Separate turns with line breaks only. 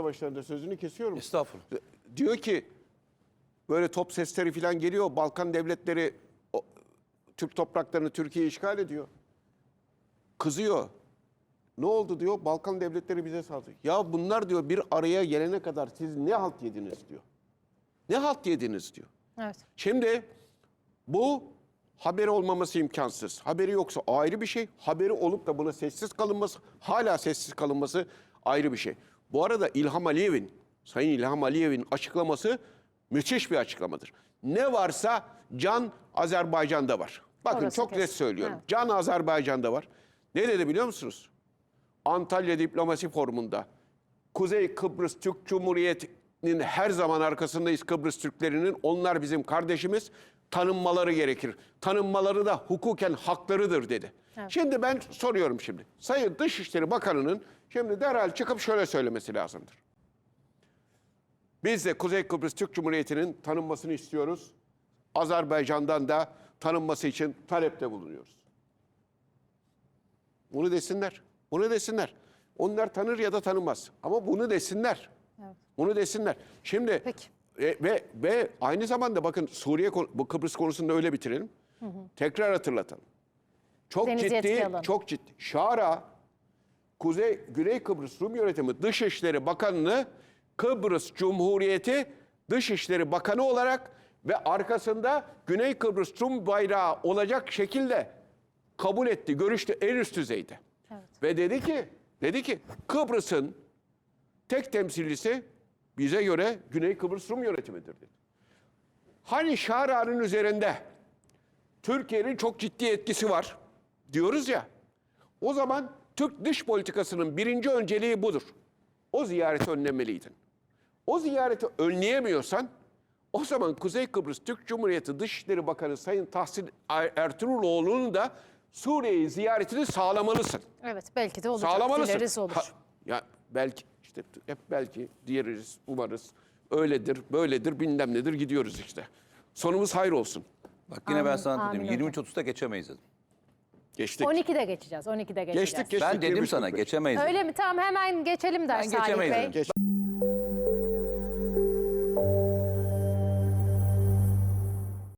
savaşlarında sözünü kesiyorum.
Estağfurullah.
Diyor ki böyle top sesleri falan geliyor. Balkan devletleri o, Türk topraklarını Türkiye işgal ediyor. Kızıyor. Ne oldu diyor? Balkan devletleri bize saldırıyor. Ya bunlar diyor bir araya gelene kadar siz ne halt yediniz diyor. Ne halt yediniz diyor.
Evet.
Şimdi bu haberi olmaması imkansız. Haberi yoksa ayrı bir şey. Haberi olup da buna sessiz kalınması, hala sessiz kalınması ayrı bir şey. Bu arada İlham Aliyev'in, Sayın İlham Aliyev'in açıklaması müthiş bir açıklamadır. Ne varsa can Azerbaycan'da var. Bakın
Orası
çok net
kesin.
söylüyorum.
Evet.
Can Azerbaycan'da var. Ne dedi biliyor musunuz? Antalya Diplomasi Forumu'nda Kuzey Kıbrıs Türk Cumhuriyeti'nin her zaman arkasındayız Kıbrıs Türklerinin. Onlar bizim kardeşimiz. Tanınmaları gerekir. Tanınmaları da hukuken haklarıdır dedi. Şimdi ben soruyorum şimdi. Sayın Dışişleri Bakanı'nın şimdi derhal çıkıp şöyle söylemesi lazımdır. Biz de Kuzey Kıbrıs Türk Cumhuriyeti'nin tanınmasını istiyoruz. Azerbaycan'dan da tanınması için talepte bulunuyoruz. Bunu desinler. Bunu desinler. Onlar tanır ya da tanımaz. Ama bunu desinler. Bunu desinler. Şimdi
Peki.
E, ve ve aynı zamanda bakın Suriye bu Kıbrıs konusunda öyle bitirelim. Tekrar hatırlatalım. Çok
Deniz
ciddi, çok ciddi. Şara Kuzey Güney Kıbrıs Rum Yönetimi Dışişleri Bakanı'nı Kıbrıs Cumhuriyeti Dışişleri Bakanı olarak ve arkasında Güney Kıbrıs Rum bayrağı olacak şekilde kabul etti. Görüştü en üst düzeyde. Ve dedi ki, dedi ki Kıbrıs'ın tek temsilcisi bize göre Güney Kıbrıs Rum yönetimidir dedi. Hani Şara'nın üzerinde Türkiye'nin çok ciddi etkisi var diyoruz ya. O zaman Türk dış politikasının birinci önceliği budur. O ziyareti önlemeliydin. O ziyareti önleyemiyorsan o zaman Kuzey Kıbrıs Türk Cumhuriyeti Dışişleri Bakanı Sayın Tahsin Er- Ertuğruloğlu'nun da Suriye'yi ziyaretini sağlamalısın.
Evet belki de olacak.
Sağlamalısın.
Dileriz olur.
Ha, ya belki işte hep belki diyeriz, umarız. Öyledir, böyledir, bilmem nedir gidiyoruz işte. Sonumuz hayır olsun.
Bak yine ben
Amin,
sana
amin
dedim
hocam.
23-30'da geçemeyiz dedim.
Geçtik.
12'de geçeceğiz. 12'de geçeceğiz.
Geçtik, geçtik.
Ben dedim
23
sana
Kıbrıs.
geçemeyiz dedim.
Öyle mi? Tamam hemen geçelim der
Ben
Salih
geçemeyiz
Bey.
dedim.
Geç.